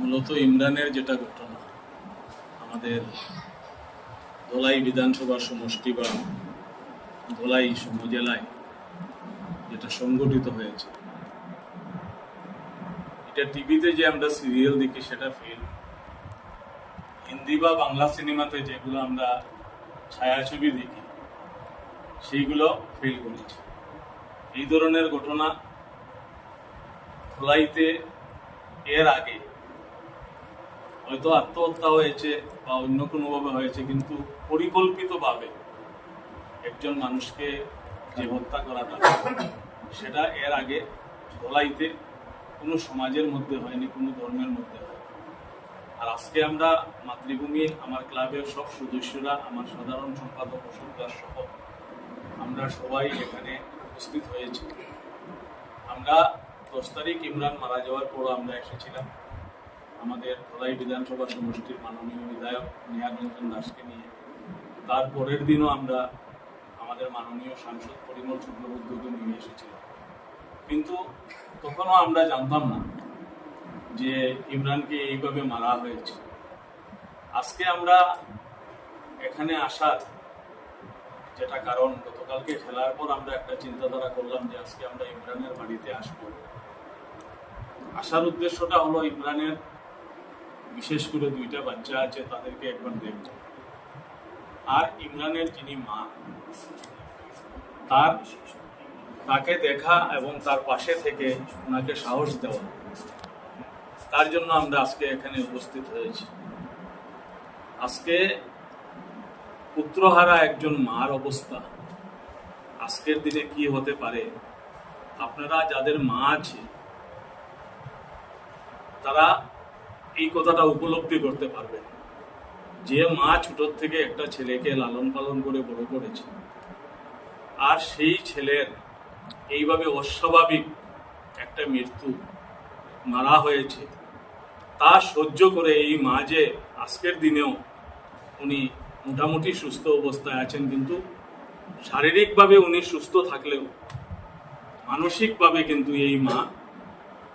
মূলত ইমরানের যেটা ঘটনা, আমাদের ধলাই বিধানসভা সমষ্টি বা ধলাই উপজেলায় যেটা সংগঠিত হয়েছে। এটা টিভিতে যে আমরা সিরিয়াল দেখি, সেটা ফিল্ম হিন্দি বা বাংলা সিনেমাতে যেগুলো আমরা ছায়াছবি দেখি, সেইগুলো ফিল করেছি। এই ধরনের ঘটনা খোলাইতে এর আগে হয়তো আত্মহত্যা হয়েছে বা অন্য কোনোভাবে হয়েছে, কিন্তু পরিকল্পিতভাবে একজন মানুষকে যে হত্যা করাটা সেটা এর আগে ধলাইতে কোনো সমাজের মধ্যে হয়নি, কোনো ধর্মের মধ্যে হয়নি। আর আজকে আমরা মাতৃভূমি, আমার ক্লাবের সব সদস্যরা, আমার সাধারণ সম্পাদক অশোক সহ আমরা সবাই এখানে উপস্থিত হয়েছি। আমরা দশ তারিখ ইমরান মারা যাওয়ার পরও আমরা এসেছিলাম। আমাদের ধলাই বিধানসভা সমষ্টির মাননীয় বিধায়ক নিহার রঞ্জন দাসকে নিয়ে। তার পরের দিনও আমরা আমাদের মাননীয় সাংসদ পরিমল শুক্লবৈদ্যকে নিয়ে এসেছিলাম। কিন্তু তখনও আমরা জানতাম না যে ইমরানকে এইভাবে মারা হয়েছে। আজকে আমরা এখানে আসার যেটা কারণ, গতকালকে খেলার পর আমরা একটা চিন্তাধারা করলাম যে আজকে আমরা ইমরানের বাড়িতে আসব। আসার উদ্দেশ্যটা হলো ইমরানের বিশেষ করে দুইটা বাচ্চা আছে, তাদেরকে একবার দেখব। আর ইমরানের যিনি মা, তার, তাকে দেখা এবং তার পাশে থেকে ওনাকে সাহস দেওয়া। তার জন্য আমরা আজকে এখানে উপস্থিত হয়েছি। আজকে পুত্রহারা একজন মার অবস্থা। আজকের দিনে কি হতে পারে? আপনারা যাদের মা আছে, তারা এই কথাটা উপলব্ধি করতে পারবেন যে মা ছোটোর থেকে একটা ছেলেকে লালন পালন করে বড় করেছে, আর সেই ছেলের এইভাবে অস্বাভাবিক একটা মৃত্যু, মারা হয়েছে, তা সহ্য করে এই মা যে আজকের দিনেও উনি মোটামুটি সুস্থ অবস্থায় আছেন, কিন্তু শারীরিকভাবে উনি সুস্থ থাকলেও, মানসিকভাবে কিন্তু এই মা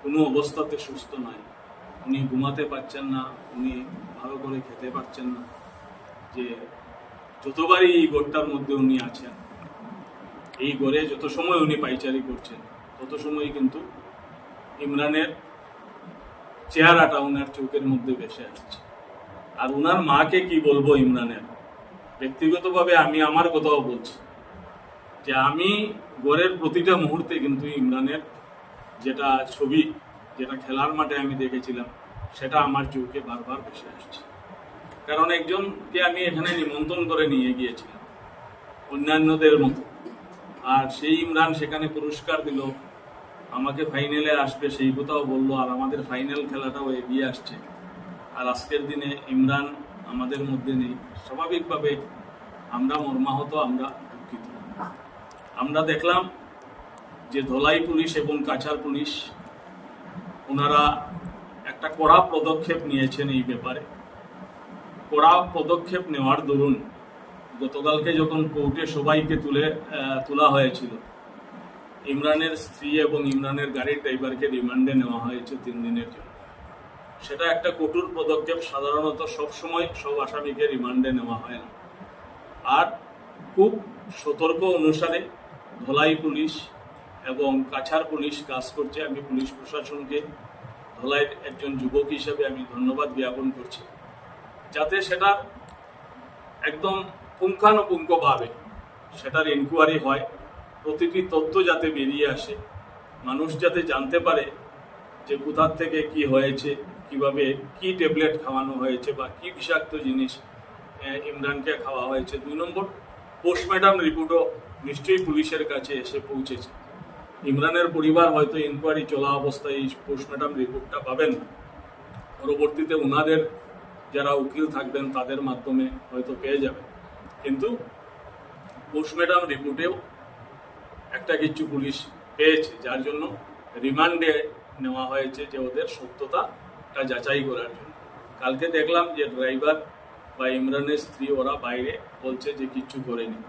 কোনো অবস্থাতে সুস্থ নয়। উনি ঘুমাতে পারছেন না, উনি ভালো করে খেতে পারছেন না, যে যতবারই এই গড়টার মধ্যে উনি আছেন, এই গড়ে যত সময় উনি পাইচারি করছেন, তত সময় কিন্তু ইমরানের চেহারাটা ওনার চোখের মধ্যে ভেসে আসছে। আর ওনার মাকে কি বলব ইমরানের? ব্যক্তিগতভাবে আমি আমার কথাও বলছি যে আমি গড়ের প্রতিটা মুহূর্তে কিন্তু ইমরানের যেটা ছবি যেটা খেলার মাঠে আমি দেখেছিলাম, সেটা আমার চোখে বারবার ভেসে আসছে। কারণ একজনকে আমি এখানে নিমন্ত্রণ করে নিয়ে গিয়েছিলাম, অন্যান্যদের মতো। আর সেই ইমরান সেখানে পুরস্কার দিল, আমাকে ফাইনালে আসবে, সেই কথাও বলল, আর আমাদের ফাইনাল খেলাটাও এগিয়ে আসছে। আর আজকের দিনে ইমরান আমাদের মধ্যে নেই। স্বাভাবিকভাবে আমরা মর্মাহত, আমরা দুঃখিত। আমরা দেখলাম যে ধলাই পুলিশ এবং কাছার পুলিশ ওনারা একটা কড়া পদক্ষেপ নিয়েছেন এই ব্যাপারে। কড়া পদক্ষেপ নেওয়ার দরুন গতকালকে যখন কোর্টে সবাইকে তুলে তোলা হয়েছিল, ইমরানের স্ত্রী এবং ইমরানের গাড়ির ড্রাইভারকে রিমান্ডে নেওয়া হয়েছে তিন দিনের জন্য। সেটা একটা কঠোর পদক্ষেপ, সাধারণত সব সময় সব আসামিকে রিমান্ডে নেওয়া হয় না। আর খুব সতর্ক অনুসারে ধলাই পুলিশ এবং কাছার পুলিশ কাজ করছে। আমি পুলিশ প্রশাসনকে ধলাইয়ের একজন যুবক হিসেবে আমি ধন্যবাদ জ্ঞাপন করছি। যাতে সেটা একদম পুঙ্খানুপুঙ্খভাবে সেটার ইনকোয়ারি হয়, প্রতিটি তথ্য যাতে বেরিয়ে আসে, মানুষ যাতে জানতে পারে যে কোথার থেকে কি হয়েছে, কীভাবে কি ট্যাবলেট খাওয়ানো হয়েছে বা কি বিষাক্ত জিনিস ইমরানকে খাওয়া হয়েছে। দুই নম্বর, পোস্টমর্টম রিপোর্টও নিশ্চয়ই পুলিশের কাছে এসে পৌঁছেছে। ইমরানের পরিবার হয়তো ইনকোয়ারি চলা অবস্থায় এই পোস্টমর্টম রিপোর্টটা পাবেন। পরবর্তীতে ওনাদের যারা উকিল থাকবেন, তাদের মাধ্যমে হয়তো পেয়ে যাবেন। কিন্তু পোস্টমর্টম রিপোর্টেও একটা কিছু পুলিশ পেয়েছে, যার জন্য রিমান্ডে নেওয়া হয়েছে যে ওদের সত্যতাটা যাচাই করার জন্য। কালকে দেখলাম যে ড্রাইভার বা ইমরানের স্ত্রী ওরা বাইরে বলছে যে কিচ্ছু করেনি।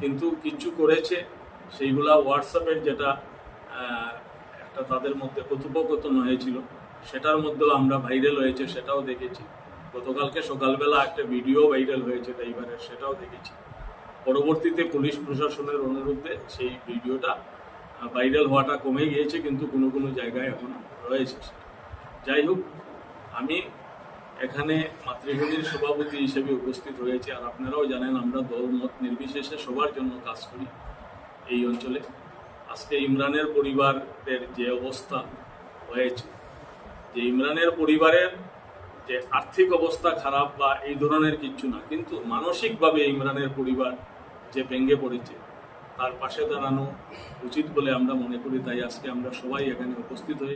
কিন্তু কিচ্ছু করেছে সেইগুলা হোয়াটসঅ্যাপের যেটা একটা তাদের মধ্যে কথোপকথন হয়েছিল, সেটার মধ্যেও আমরা ভাইরাল হয়েছে, সেটাও দেখেছি। গতকালকে সকালবেলা একটা ভিডিও ভাইরাল হয়েছে ড্রাইভারের সেটাও দেখেছি। পরবর্তীতে পুলিশ প্রশাসনের অনুরোধে সেই ভিডিওটা ভাইরাল হওয়াটা কমে গিয়েছে, কিন্তু কোনো কোনো জায়গায় এখন রয়েছে যাই হোক, আমি এখানে মাতৃভূমির সভাপতি হিসেবে উপস্থিত হয়েছি, আর আপনারাও জানেন আমরা দল মত নির্বিশেষে সবার জন্য কাজ করি। এই অঞ্চলে। আজকে ইমরানের পরিবারের যে অবস্থা হয়েছে, যে ইমরানের পরিবারের যে আর্থিক অবস্থা খারাপ বা এই ধরনের কিছু না, কিন্তু মানসিকভাবে ইমরানের পরিবার যে ভেঙে পড়েছে, তার পাশে দাঁড়ানো উচিত বলে আমরা মনে করি। তাই আজকে আমরা সবাই এখানে উপস্থিত হয়ে